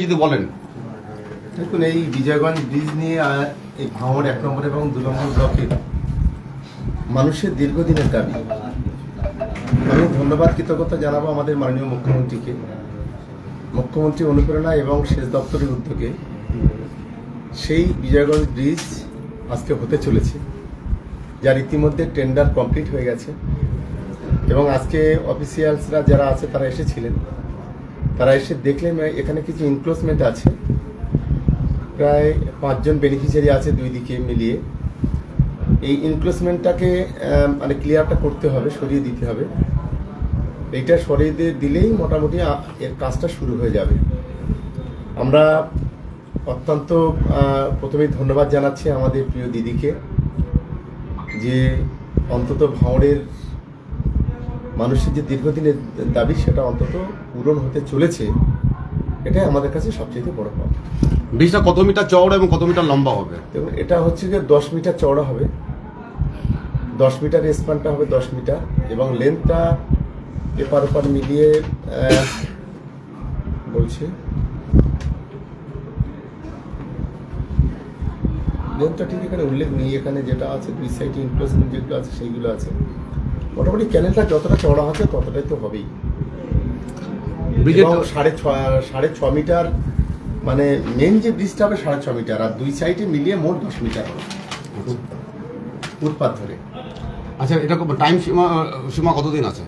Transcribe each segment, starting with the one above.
যদি বলেন। দেখুন, এই বিজয়গঞ্জ ব্রিজ নিয়ে এই ভাঙড় এক নম্বর এবং দু নম্বর ব্লকের মানুষের দীর্ঘদিনের দাবি। আমি ধন্যবাদ, কৃতজ্ঞতা জানাব আমাদের মাননীয় মুখ্যমন্ত্রীকে। মুখ্যমন্ত্রী অনুপ্রেরণা এবং সেচ দপ্তরের উদ্যোগে সেই বিজয়গঞ্জ ব্রিজ আজকে হতে চলেছে যার ইতিমধ্যে টেন্ডার কমপ্লিট হয়ে গেছে। এবং আজকে অফিসিয়ালসরা যারা আছে, তারা এসেছিলেন। তারা এসে দেখলেন এখানে কিছু ইনক্লোজমেন্ট আছে। প্রায় পাঁচজন বেনিফিশিয়ারি আছে দুই দিকে মিলিয়ে। এই ইনক্লোজমেন্টটাকে মানে ক্লিয়ারটা করতে হবে, সরিয়ে দিতে হবে। এইটা সরিয়ে দিয়ে দিলেই মোটামুটি এর কাজটা শুরু হয়ে যাবে। আমরা অত্যন্ত প্রথমেই ধন্যবাদ জানাচ্ছি আমাদের প্রিয় দিদিকে যে অন্তত ভাঁড়ের মানুষের যে দীর্ঘদিনের দাবি সেটা অন্তত পূরণ হতে চলেছে এটাই আমাদের কাছে সবচেয়ে বড় কথা ব্রিজটা কত মিটার চওড়া এবং কত মিটার লম্বা হবে? এটা হচ্ছে যে দশ মিটার চওড়া হবে। দশ মিটার স্প্যানটা হবে দশ মিটার এবং লেন্থটা এপার ওপার মিলিয়ে বলছে। লেন্থটা ঠিক এখানে উল্লেখ নেই। এখানে যেটা আছে দুই সাইডে ইনক্লোজমেন্ট যেগুলো আছে সেইগুলো আছে। মোটামুটি ক্যানেলটা যতটা চওড়া আছে ততটাই তো হবেই। এবং সাড়ে ছ সাড়ে ছ মিটার মানে মেন যে ব্রিজটা হবে সাড়ে ছ মিটার আর দুই সাইডে মিলিয়ে মোট দশ মিটার হবে। ফুটপাথ ধরে। আচ্ছা এটা টাইম সীমা সীমা কতদিন আছে?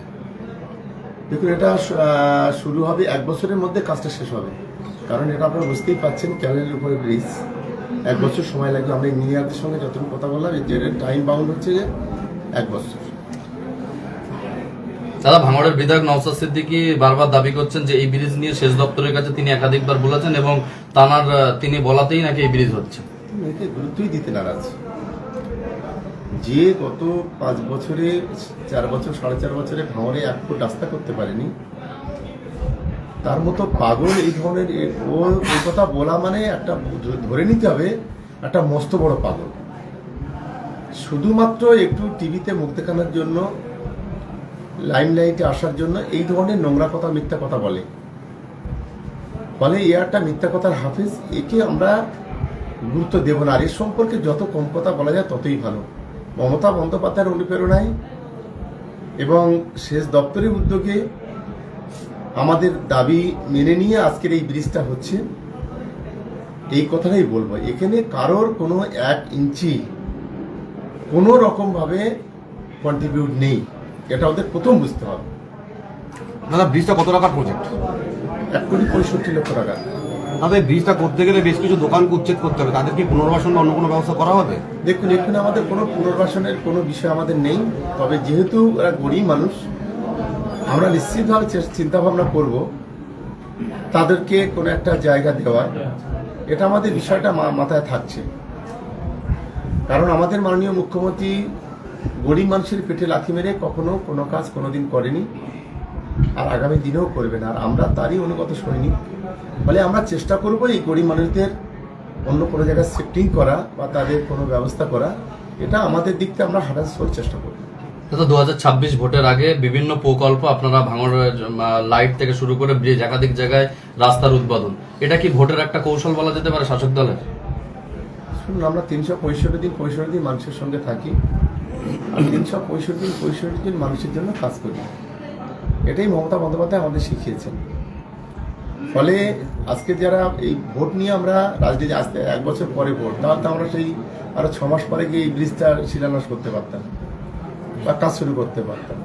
দেখুন এটা শুরু হবে এক বছরের মধ্যে কাজটা শেষ হবে। কারণ এটা আপনারা বুঝতেই পাচ্ছেন ক্যানেলের উপরে ব্রিজ এক বছর সময় লাগবে। আমরা ইঞ্জিনিয়ারদের সঙ্গে যতটুকু কথা বললাম যে টাইম বাউন্ড হচ্ছে যে এক বছর। দাদা, ভাঙড়ের বিধায়ক নওসাদ সিদ্দিকী বারবার দাবি করছেন যে এই ব্রিজ নিয়ে সেচ দপ্তরের কাছে তিনি একাধিকবার বলেছেন এবং তানার তিনি বলাতেই নাকি এই ব্রিজ হচ্ছে। গুরুত্বই দিতে নারাজ। যে গত পাঁচ বছরে, চার বছর, সাড়ে চার বছরে ভাঙড়ে এক ফুট রাস্তা করতে পারেনি, তার মতো পাগল এই ধরনের ও কথা বলা মানে একটা ধরে নিতে হবে, একটা মস্ত বড় পাগল। শুধুমাত্র একটু টিভিতে মুখ দেখানোর জন্য লাইমলাইটে আসার জন্য এই ধরনের নোংরা কথা মিথ্যা কথা বলে। ফলে এ একটা মিথ্যা কথার হাফিজ একে আমরা গুরুত্ব দেব না। আর এর সম্পর্কে যত কম কথা বলা যায় ততই ভালো। মমতা বন্দ্যোপাধ্যায়ের অনুপ্রেরণায় এবং শেষ দপ্তরের উদ্যোগে আমাদের দাবি মেনে নিয়ে আজকের এই ব্রিজটা হচ্ছে, এই কথাটাই বলব। এখানে কারোর কোনো এক ইঞ্চি কোনো রকমভাবে কন্ট্রিবিউট নেই। এটা ওদের প্রথম বুঝতে হবে। দাদা ব্রিজটা কত টাকার প্রজেক্ট এক কোটি পঁয়ষট্টি লক্ষ টাকা। এই ব্রিজটা করতে গেলে বেশ কিছু দোকানকে উচ্ছেদ করতে হবে। তাদের কি পুনর্বাসন বা অন্য কোনো ব্যবস্থা করা হবে? দেখুন এখানে আমাদের কোনো পুনর্বাসনের কোনো বিষয় আমাদের নেই। তবে যেহেতু এরা গরিব মানুষ আমরা নিশ্চিতভাবে চিন্তা ভাবনা করব তাদেরকে কোনো একটা জায়গা দেওয়ার। এটা আমাদের বিষয়টা মাথায় থাকছে। কারণ আমাদের মাননীয় মুখ্যমন্ত্রী গরিব মানুষের পেটে লাথি মেরে কখনো কোনো কাজ কোনোদিন করেনি আর আগামী দিনেও করবে না। আর আমরা তারই অনুগত সৈনিক। ফলে আমরা চেষ্টা করব এই গরিব মানুষদের অন্য কোনো জায়গায় শিফটিং করা বা তাদের কোনো ব্যবস্থা করা। এটা আমাদের দিক থেকে আমরা হারাস করার চেষ্টা করব। দাদা দু ভোটের আগে বিভিন্ন প্রকল্প আপনারা ভাঙড়ের লাইট থেকে শুরু করে ব্রিজ একাধিক জায়গায় রাস্তার উদ্বোধন। এটা কি ভোটের একটা কৌশল বলা যেতে পারে শাসক দলের? শুনুন আমরা তিনশো পঁয়ষট্টি দিন পঁয়ষট্টি দিন মানুষের সঙ্গে থাকি। আর তিনশো পঁয়ষট্টি পঁয়ষট্টি দিন মানুষের জন্য কাজ করি। এটাই মমতা বন্দ্যোপাধ্যায় আমাদের শিখিয়েছেন। ফলে আজকে যারা এই ভোট নিয়ে আমরা রাজনীতি আসতে এক বছর পরে ভোট, তাহলে তো আমরা সেই আরও ছ মাস পরে গিয়ে এই ব্রিজটা শিলান্যাস করতে পারতাম বা কাজ শুরু করতে পারতাম।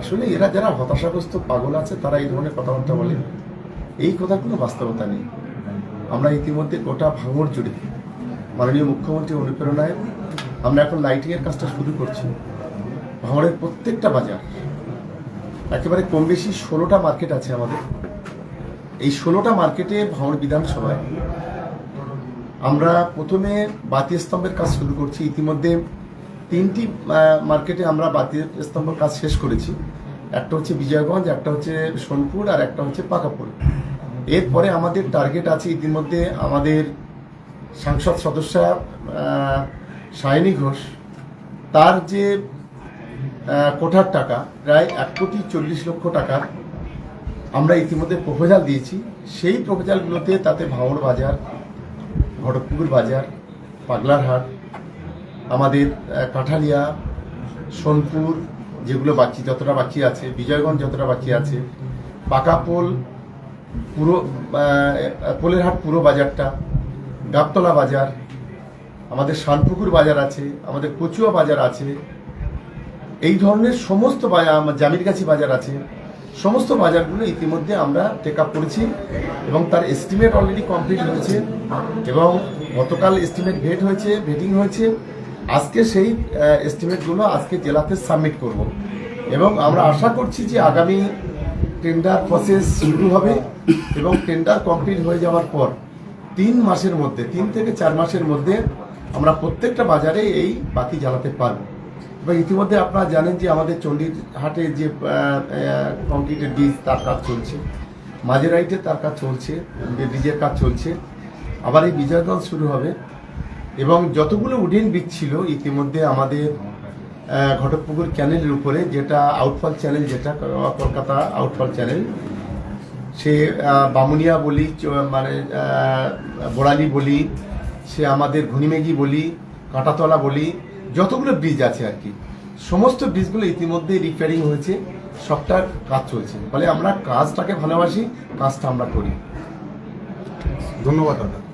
আসলে এরা যারা হতাশাগ্রস্ত পাগল আছে, তারা এই ধরনের কথাবার্তা বলে। এই কথার কোনো বাস্তবতা নেই। আমরা ইতিমধ্যে গোটা ভাঙড় জুড়ে মাননীয় মুখ্যমন্ত্রী অনুপ্রেরণায় আমরা এখন লাইটিং এর কাজটা শুরু করছি। ভাঙড়ের প্রত্যেকটা বাজার, একেবারে কম বেশি ষোলোটা মার্কেট আছে আমাদের। এই ষোলোটা মার্কেটে ভাঙড় বিধানসভায় আমরা প্রথমে বাতি স্তম্ভের কাজ শুরু করছি। ইতিমধ্যে তিনটি মার্কেটে আমরা বাতি স্তম্ভের কাজ শেষ করেছি। একটা হচ্ছে বিজয়গঞ্জ, একটা হচ্ছে সোনপুর, আর একটা হচ্ছে পাকাপুর। এরপরে আমাদের টার্গেট আছে ইতিমধ্যে আমাদের সাংসদ সদস্যা সায়নী ঘোষ, তার যে কোঠার টাকা, প্রায় এক কোটি চল্লিশ লক্ষ টাকা আমরা ইতিমধ্যে প্রপোজাল দিয়েছি। সেই প্রপোজালগুলোতে তাতে ভাঙড় বাজার, ঘটকপুকুর বাজার পাগলারহাট আমাদের কাঠালিয়া, সোনপুর, যেগুলো বাকি যতটা বাকি আছে, বিজয়গঞ্জ যতটা বাকি আছে পাকাপোল পুরো পোলেরহাট পুরো বাজারটা, গাবতলা বাজার আমাদের শানপুকুর বাজার আছে, আমাদের কচুয়া বাজার আছে, এই ধরনের সমস্ত বাজার, আমার জামিরগাছি বাজার আছে, সমস্ত বাজারগুলো ইতিমধ্যে আমরা টেক আপ করেছি এবং তার এস্টিমেট অলরেডি কমপ্লিট হয়েছে এবং গতকাল এস্টিমেট ভেট হয়েছে ভেটিং হয়েছে। আজকে সেই এস্টিমেটগুলো আজকে জেলাতে সাবমিট করব। এবং আমরা আশা করছি যে আগামী টেন্ডার প্রসেস শুরু হবে এবং টেন্ডার কমপ্লিট হয়ে যাওয়ার পর তিন মাসের মধ্যে, তিন থেকে চার মাসের মধ্যে আমরা প্রত্যেকটা বাজারে এই বাতি জ্বালাতে পারব। এবং ইতিমধ্যে আপনারা জানেন যে আমাদের চণ্ডীহাটে যে কংক্রিটের বীজ তার কাজ চলছে। মাঝেরাইটে তার কাজ চলছে ব্রিজের কাজ চলছে। আবার এই বিজয়গঞ্জ শুরু হবে। এবং যতগুলো উডিন বীজ ছিল, ইতিমধ্যে আমাদের ঘটকপুকুর ক্যানেলের উপরে, যেটা আউটফল চ্যানেল, যেটা কলকাতা আউটফল চ্যানেল, সে বামুনিয়া বলি মানে বোড়ালি বলি সে আমাদের ঘুনিমেঘি বলি, কাঁটাতলা বলি, যতগুলো ব্রিজ আছে আর কি। সমস্ত ব্রিজগুলো ইতিমধ্যে রিপেয়ারিং হয়েছে, সবটার কাজ চলছে। ফলে আমরা কাজটাকে ভালোবাসি, কাজটা আমরা করি। ধন্যবাদ দাদা।